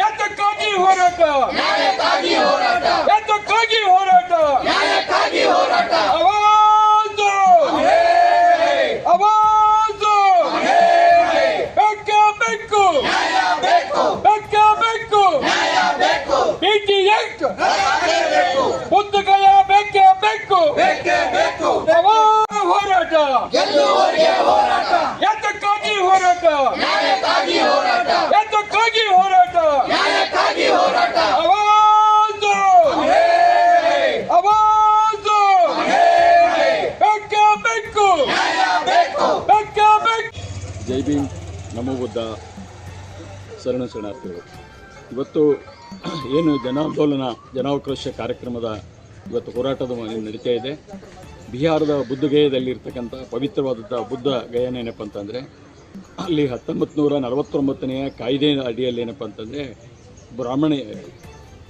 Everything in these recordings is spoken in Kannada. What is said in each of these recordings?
ಎತ್ತಕ್ಕಾಗಿ ಹೋರಾಟ. ಎತ್ತಕ್ಕಾಗಿ ಹೋರಾಟ. ನ್ಯಾಯಕ್ಕಾಗಿ ಹೋರಾಟ. ಅವಾಜು. ಅವಾಜು. ಬೆಕ್ಕ ಬೆಕ್ಕು ಬೆಕ್ಕ ಬೆಕ್ಕು ಬಿಟ್ಟಿ ಎಕ್ ಬುದ್ಧಗಯ ಬೆಕ್ಕ ಬೆಕ್ಕು ಅವಾಗ ಹೋರಾಟ ಎತ್ತಕ್ಕಾಗಿ ಹೋರಾಟ ಎತ್ತಕ್ಕಾಗಿ ಹೋರಾಟ. ಅವಾಜು. ಅವಾಜು. ಬೆಕ್ಕ ಬೆಕ್ಕು. ಬೆಕ್ಕ ಬೆಕ್ಕು. ಜೈ ಭೀಮ್. ನಮೋ ಬುದ್ಧ. ಶರಣ ಶರಣಾರ್ಥಿಗಳು. ಇವತ್ತು ಏನು ಜನಾಂದೋಲನ ಜನಾವಕಾಶ ಕಾರ್ಯಕ್ರಮದ ಇವತ್ತು ಹೋರಾಟದ ನಡೀತಾ ಇದೆ. ಬಿಹಾರದ ಬುದ್ಧಗಯದಲ್ಲಿ ಇರ್ತಕ್ಕಂಥ ಪವಿತ್ರವಾದಂಥ ಬುದ್ಧ ಗಯನ ಏನಪ್ಪ ಅಂತಂದರೆ ಅಲ್ಲಿ ಹತ್ತೊಂಬತ್ತು ನೂರ ನಲವತ್ತೊಂಬತ್ತನೆಯ ಕಾಯ್ದೆ ಅಡಿಯಲ್ಲಿ ಏನಪ್ಪ ಅಂತಂದರೆ ಬ್ರಾಹ್ಮಣ,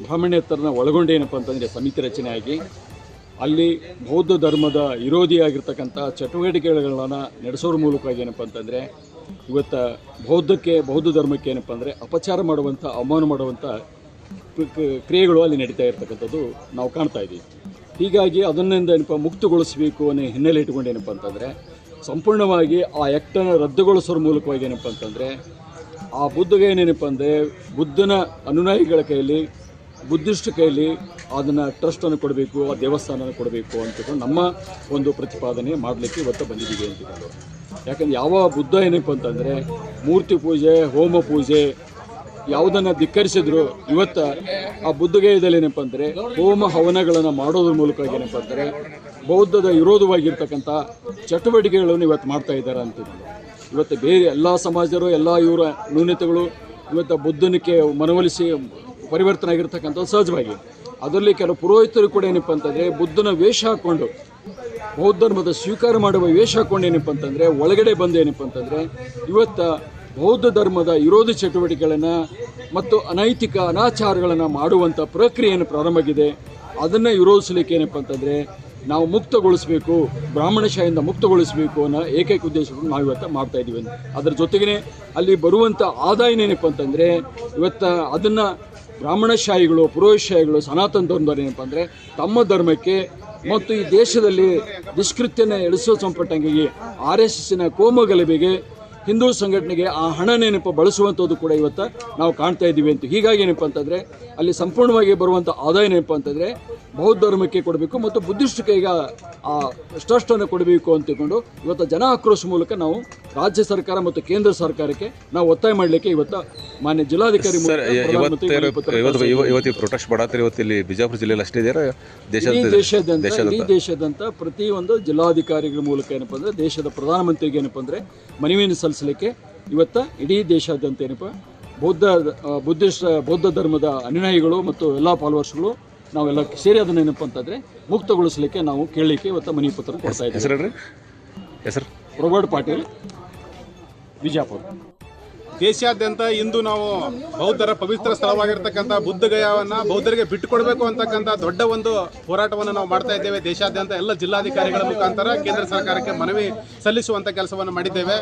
ಬ್ರಾಹ್ಮಣೇತರನ ಒಳಗೊಂಡು ಏನಪ್ಪ ಅಂತಂದರೆ ಸಮಿತಿ ರಚನೆಯಾಗಿ ಅಲ್ಲಿ ಬೌದ್ಧ ಧರ್ಮದ ವಿರೋಧಿಯಾಗಿರ್ತಕ್ಕಂಥ ಚಟುವಟಿಕೆಗಳನ್ನು ನಡೆಸೋರ ಮೂಲಕವಾಗಿ ಏನಪ್ಪ ಅಂತಂದರೆ ಇವತ್ತು ಬೌದ್ಧಕ್ಕೆ, ಬೌದ್ಧ ಧರ್ಮಕ್ಕೆ ಏನಪ್ಪ ಅಂದರೆ ಅಪಚಾರ ಮಾಡುವಂಥ, ಅವಮಾನ ಮಾಡುವಂಥ ಕ್ರಿಯೆಗಳು ಅಲ್ಲಿ ನಡೀತಾ ಇರ್ತಕ್ಕಂಥದ್ದು ನಾವು ಕಾಣ್ತಾ ಇದ್ದೀವಿ. ಹೀಗಾಗಿ ಅದನ್ನಿಂದ ಏನಪ್ಪ ಮುಕ್ತಗೊಳಿಸಬೇಕು ಅನ್ನೋ ಹಿನ್ನೆಲೆ ಇಟ್ಕೊಂಡು ಏನಪ್ಪ ಅಂತಂದರೆ ಸಂಪೂರ್ಣವಾಗಿ ಆ ಆ್ಯಕ್ಟನ್ನು ರದ್ದುಗೊಳಿಸೋರ ಮೂಲಕವಾಗಿ ಏನಪ್ಪ ಅಂತಂದರೆ, ಆ ಬುದ್ಧಗೆ ಏನೇನಪ್ಪ ಅಂದರೆ, ಬುದ್ಧನ ಅನುಯಾಯಿಗಳ ಕೈಯಲ್ಲಿ ಬುದ್ಧಿಷ್ಟ ಕೈಯಲ್ಲಿ ಅದನ್ನು ಟ್ರಸ್ಟನ್ನು ಕೊಡಬೇಕು, ಆ ದೇವಸ್ಥಾನನ ಕೊಡಬೇಕು ಅಂತಕೊಂಡು ನಮ್ಮ ಒಂದು ಪ್ರತಿಪಾದನೆ ಮಾಡಲಿಕ್ಕೆ ಇವತ್ತು ಬಂದಿದ್ದೀವಿ ಅಂತಕೊಂಡು ಯಾಕಂದ್ರೆ ಯಾವ ಬುದ್ಧ ಏನಪ್ಪ ಅಂತಂದರೆ, ಮೂರ್ತಿ ಪೂಜೆ, ಹೋಮ ಪೂಜೆ ಯಾವುದನ್ನು ಧಿಕ್ಕರಿಸಿದ್ರು ಇವತ್ತು ಆ ಬುದ್ಧಗೇಯದಲ್ಲಿ ಏನಪ್ಪ ಅಂದರೆ, ಹೋಮ ಹವನಗಳನ್ನು ಮಾಡೋದ್ರ ಮೂಲಕ ಏನಪ್ಪ ಅಂದರೆ ಬೌದ್ಧದ ವಿರೋಧವಾಗಿರ್ತಕ್ಕಂಥ ಚಟುವಟಿಕೆಗಳನ್ನು ಇವತ್ತು ಮಾಡ್ತಾ ಇದ್ದಾರೆ ಅಂತ ಇವತ್ತು ಬೇರೆ ಎಲ್ಲ ಸಮಾಜರು, ಎಲ್ಲ ಇವರ ನ್ಯೂನತೆಗಳು ಇವತ್ತು ಬುದ್ಧನಿಗೆ ಮನವೊಲಿಸಿ ಪರಿವರ್ತನೆ ಆಗಿರ್ತಕ್ಕಂಥದ್ದು ಸಹಜವಾಗಿ. ಅದರಲ್ಲಿ ಕೆಲವು ಪುರೋಹಿತರು ಕೂಡ ಏನಪ್ಪ ಅಂತಂದರೆ ಬುದ್ಧನ ವೇಷ ಹಾಕ್ಕೊಂಡು ಬೌದ್ಧ ಧರ್ಮದ ಸ್ವೀಕಾರ ಮಾಡುವ ವೇಷ ಹಾಕ್ಕೊಂಡು ಏನಪ್ಪ ಅಂತಂದರೆ ಒಳಗಡೆ ಬಂದು ಏನಪ್ಪ ಅಂತಂದರೆ ಇವತ್ತು ಬೌದ್ಧ ಧರ್ಮದ ವಿರೋಧ ಚಟುವಟಿಕೆಗಳನ್ನು ಮತ್ತು ಅನೈತಿಕ ಅನಾಚಾರಗಳನ್ನು ಮಾಡುವಂಥ ಪ್ರಕ್ರಿಯೆಯನ್ನು ಪ್ರಾರಂಭವಾಗಿದೆ ಪ್ರಾರಂಭ ಆಗಿದೆ. ಅದನ್ನು ವಿರೋಧಿಸಲಿಕ್ಕೆ ಏನಪ್ಪ ಅಂತಂದರೆ ನಾವು ಮುಕ್ತಗೊಳಿಸಬೇಕು ಬ್ರಾಹ್ಮಣಶಾಹಿಯಿಂದ ಮುಕ್ತಗೊಳಿಸಬೇಕು ಅನ್ನೋ ಏಕೈಕ ಉದ್ದೇಶವನ್ನು ನಾವು ಇವತ್ತು ಮಾಡ್ತಾ ಇದ್ದೀವಿ. ಅದರ ಜೊತೆಗೇ ಅಲ್ಲಿ ಬರುವಂಥ ಆದಾಯ ಏನಪ್ಪ ಅಂತಂದರೆ ಇವತ್ತು ಅದನ್ನು ಬ್ರಾಹ್ಮಣಶಾಹಿಗಳು ಪುರೋಹಿತಶಾಹಿಗಳು ಸನಾತನ ಧರ್ಮದವ್ರು ಏನಪ್ಪ ಅಂದರೆ ತಮ್ಮ ಧರ್ಮಕ್ಕೆ ಮತ್ತು ಈ ದೇಶದಲ್ಲಿ ದುಷ್ಕೃತ್ಯನ ಎಳಿಸೋ ಸಂಪಟ್ಟಂಗೆ ಆರ್ ಎಸ್ ಎಸ್ಸಿನ ಕೋಮು ಗಲಭೆಗೆ ಹಿಂದೂ ಸಂಘಟನೆಗೆ ಆ ಹಣನೇನಪ್ಪ ಬಳಸುವಂಥದ್ದು ಕೂಡ ಇವತ್ತು ನಾವು ಕಾಣ್ತಾ ಇದ್ದೀವಿ ಅಂತ. ಹೀಗಾಗಿ ಏನಪ್ಪ ಅಂತಂದರೆ, ಅಲ್ಲಿ ಸಂಪೂರ್ಣವಾಗಿ ಬರುವಂಥ ಆದಾಯ ಏನಪ್ಪ ಅಂತಂದರೆ ಬೌದ್ಧ ಧರ್ಮಕ್ಕೆ ಕೊಡಬೇಕು ಮತ್ತು ಬುದ್ಧಿಸ್ಟ್ ಕೈಗೆ ಆ ಟ್ರಸ್ಟನ್ನು ಕೊಡಬೇಕು ಅಂತ ತಿಳ್ಕೊಂಡು ಇವತ್ತು ಜನ ಆಕ್ರೋಶ ಮೂಲಕ ನಾವು ರಾಜ್ಯ ಸರ್ಕಾರ ಮತ್ತು ಕೇಂದ್ರ ಸರ್ಕಾರಕ್ಕೆ ನಾವು ಒತ್ತಾಯ ಮಾಡಲಿಕ್ಕೆ ಇವತ್ತು ಮಾನ್ಯ ಜಿಲ್ಲಾಧಿಕಾರಿ ಇವತ್ತು ಪ್ರೊಟೆಸ್ಟ್ ಮಾಡತ್ತಾರೆ ಇವತ್ತು ಇಲ್ಲಿ ಬಿಜಾಪುರ ಜಿಲ್ಲೆಯಲ್ಲಿ ಅಷ್ಟೇ ಇದೆಯಾ ದೇಶದ ದೇಶದಂತ ದೇಶಾದ್ಯಂತ ಇಡೀ ದೇಶಾದ್ಯಂತ ಪ್ರತಿಯೊಂದು ಜಿಲ್ಲಾಧಿಕಾರಿಗಳ ಮೂಲಕ ಏನಪ್ಪ ಅಂದರೆ ದೇಶದ ಪ್ರಧಾನಮಂತ್ರಿಗೆ ಏನಪ್ಪ ಅಂದರೆ ಮನವಿಯನ್ನು ಸಲ್ಲಿಸಲಿಕ್ಕೆ ಇವತ್ತು ಇಡೀ ದೇಶಾದ್ಯಂತ ಏನಪ್ಪ ಬೌದ್ಧ ಬುದ್ಧಿಸ್ಟ್ ಬೌದ್ಧ ಧರ್ಮದ ಅನುಯಾಯಿಗಳು ಮತ್ತು ಎಲ್ಲ ಫಾಲೋವರ್ಸ್ಗಳು ನಾವೆಲ್ಲ ಸೇರಿ ಅದನ್ನ ಏನಪ್ಪ ಅಂತಂದರೆ ಮುಕ್ತಗೊಳಿಸಲಿಕ್ಕೆ ನಾವು ಕೇಳಲಿಕ್ಕೆ ಇವತ್ತು ಮನವಿ ಪತ್ರ ಕೊಡ್ತಾ ಇದ್ದೀವಿ. ಹೆಸರು? ಪ್ರೊಬರ್ಟ್ ಪಾಟೀಲ್ ಬಿಜಾಪುರ ದೇಶಾದ್ಯಂತ ಇಂದು ನಾವು ಬೌದ್ಧರ ಪವಿತ್ರ ಸ್ಥಳವಾಗಿರ್ತಕ್ಕಂಥ ಬುದ್ಧಗಯವನ್ನ ಬೌದ್ಧರಿಗೆ ಬಿಟ್ಟುಕೊಡಬೇಕು ಅಂತಕ್ಕಂಥ ದೊಡ್ಡ ಒಂದು ಹೋರಾಟವನ್ನು ನಾವು ಮಾಡ್ತಾ ಇದ್ದೇವೆ. ದೇಶಾದ್ಯಂತ ಎಲ್ಲ ಜಿಲ್ಲಾಧಿಕಾರಿಗಳ ಮುಖಾಂತರ ಕೇಂದ್ರ ಸರ್ಕಾರಕ್ಕೆ ಮನವಿ ಸಲ್ಲಿಸುವಂತ ಕೆಲಸವನ್ನು ಮಾಡಿದ್ದೇವೆ.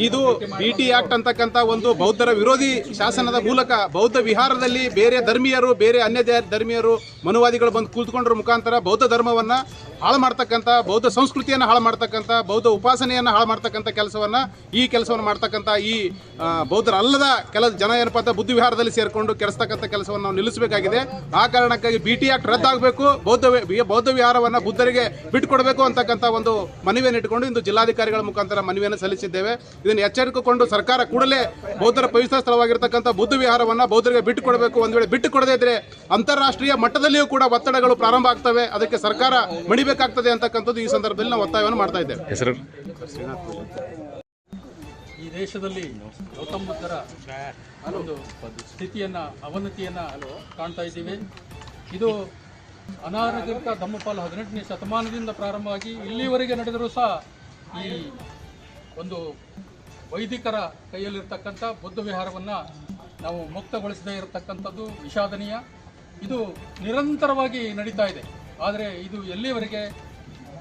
ಇದು ಬಿ ಟಿ ಆಕ್ಟ್ ಅಂತಕ್ಕಂಥ ಒಂದು ಬೌದ್ಧರ ವಿರೋಧಿ ಶಾಸನದ ಮೂಲಕ ಬೌದ್ಧ ವಿಹಾರದಲ್ಲಿ ಬೇರೆ ಧರ್ಮೀಯರು ಬೇರೆ ಅನ್ಯ ಧರ್ಮೀಯರು ಮನುವಾದಿಗಳು ಬಂದು ಕೂತ್ಕೊಂಡ್ರ ಮುಖಾಂತರ ಬೌದ್ಧ ಧರ್ಮವನ್ನ ಹಾಳು ಮಾಡ್ತಕ್ಕಂಥ ಬೌದ್ಧ ಸಂಸ್ಕೃತಿಯನ್ನು ಹಾಳು ಮಾಡ್ತಕ್ಕಂಥ ಬೌದ್ಧ ಉಪಾಸನೆಯನ್ನು ಹಾಳು ಮಾಡ್ತಕ್ಕಂಥ ಕೆಲಸವನ್ನ ಈ ಕೆಲಸವನ್ನು ಮಾಡ್ತಕ್ಕಂಥ ಈ ಆ, ಬೌದ್ಧರಲ್ಲದ ಕೆಲ ಜನ ಏನಪ್ಪ ಅಂತ ಬುದ್ಧ ವಿಹಾರದಲ್ಲಿ ಸೇರಿಕೊಂಡು ಕೆಡಿಸ್ತಕ್ಕಂಥ ಕೆಲಸವನ್ನು ನಾವು ನಿಲ್ಲಿಸಬೇಕಾಗಿದೆ. ಆ ಕಾರಣಕ್ಕಾಗಿ ಬಿ ಟಿ ಆಕ್ಟ್ ರದ್ದಾಗಬೇಕು. ಬೌದ್ಧ ಬೌದ್ಧ ವಿಹಾರವನ್ನು ಬುದ್ಧರಿಗೆ ಬಿಟ್ಟುಕೊಡಬೇಕು ಅಂತಕ್ಕಂಥ ಒಂದು ಮನವಿಯನ್ನು ಇಟ್ಟುಕೊಂಡು ಇಂದು ಜಿಲ್ಲಾಧಿಕಾರಿಗಳ ಮುಖಾಂತರ ಮನವಿಯನ್ನು ಸಲ್ಲಿಸಿದ್ದೇವೆ. ಇದನ್ನು ಎಚ್ಚರಿಕೆಕೊಂಡು ಸರ್ಕಾರ ಕೂಡಲೇ ಬೌದ್ಧರ ಪವಿತ್ರ ಸ್ಥಳವಾಗಿರ್ತಕ್ಕಂಥ ಬುದ್ಧ ವಿಹಾರವನ್ನು ಬೌದ್ಧರಿಗೆ ಬಿಟ್ಟುಕೊಡಬೇಕು. ಒಂದು ವೇಳೆ ಬಿಟ್ಟು ಕೊಡದೇ ಇದ್ರೆ ಅಂತಾರಾಷ್ಟ್ರೀಯ ಮಟ್ಟದಲ್ಲಿಯೂ ಕೂಡ ಒತ್ತಡಗಳು ಪ್ರಾರಂಭ ಆಗ್ತವೆ. ಅದಕ್ಕೆ ಸರ್ಕಾರ ಮಣಿಬೇಕಾಗ್ತದೆ ಅಂತಕ್ಕಂಥದ್ದು ಈ ಸಂದರ್ಭದಲ್ಲಿ ನಾವು ಒತ್ತಾಯವನ್ನು ಮಾಡ್ತಾ ಇದ್ದೇವೆ. ಈ ದೇಶದಲ್ಲಿ ಬುದ್ಧರ ಒಂದು ಸ್ಥಿತಿಯನ್ನು, ಅವನತಿಯನ್ನು ಕಾಣ್ತಾ ಇದ್ದೀವಿ. ಇದು ಅನಾರೋಗ್ಯಕ ಧಮ್ಮಪಾಲ ಹದಿನೆಂಟನೇ ಶತಮಾನದಿಂದ ಪ್ರಾರಂಭವಾಗಿ ಇಲ್ಲಿವರೆಗೆ ನಡೆದರೂ ಸಹ ಈ ಒಂದು ವೈದಿಕರ ಕೈಯಲ್ಲಿರ್ತಕ್ಕಂಥ ಬುದ್ಧ ವಿಹಾರವನ್ನು ನಾವು ಮುಕ್ತಗೊಳಿಸದೇ ಇರತಕ್ಕಂಥದ್ದು ವಿಷಾದನೀಯ. ಇದು ನಿರಂತರವಾಗಿ ನಡೀತಾ ಇದೆ. ಆದರೆ ಇದು ಎಲ್ಲಿವರೆಗೆ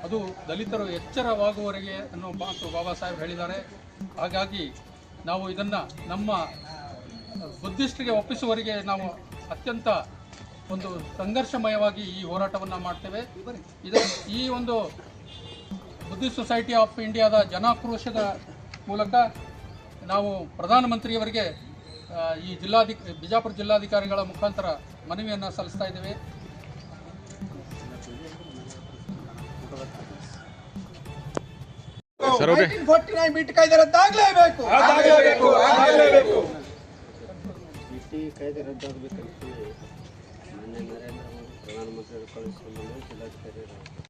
ಅದು ದಲಿತರು ಎಚ್ಚರವಾಗುವವರೆಗೆ ಅನ್ನೋ ಮಾತು ಬಾಬಾ ಸಾಹೇಬ್ ಹೇಳಿದ್ದಾರೆ. ಹಾಗಾಗಿ ನಾವು ಇದನ್ನು ನಮ್ಮ ಬುದ್ಧಿಸ್ಟ್ರಿಗೆ ಒಪ್ಪಿಸುವವರಿಗೆ ನಾವು ಅತ್ಯಂತ ಒಂದು ಸಂಘರ್ಷಮಯವಾಗಿ ಈ ಹೋರಾಟವನ್ನು ಮಾಡ್ತೇವೆ. ಇದು ಈ ಒಂದು ಬುದ್ಧಿಸ್ಟ್ ಸೊಸೈಟಿ ಆಫ್ ಇಂಡಿಯಾದ ಜನಾಕ್ರೋಶದ ಮೂಲಕ ನಾವು ಪ್ರಧಾನಮಂತ್ರಿಯವರಿಗೆ ಈ ಜಿಲ್ಲಾಧಿ ಬಿಜಾಪುರ ಜಿಲ್ಲಾಧಿಕಾರಿಗಳ ಮುಖಾಂತರ ಮನವಿಯನ್ನು ಸಲ್ಲಿಸ್ತಾ ಇದ್ದೇವೆ. ಸರ್ ನೈನ್ ಬಿಟ್ಟು ಕಾಯ್ದೆ ರದ್ದಾಗಲೇಬೇಕು ಅದಾಗಲೇಬೇಕು. ಅದಾಗಲೇಬೇಕು ಬಿಟಿ ಕಾಯ್ದೆ ರದ್ದಾಗಬೇಕಂತ ಮಾನ್ಯ ನರೇಂದ್ರ ಮೋದಿ ಪ್ರಧಾನಮಂತ್ರಿಗಳು ಕಳಿಸ್ಕೊಂಡು ಜಿಲ್ಲಾಧಿಕಾರಿ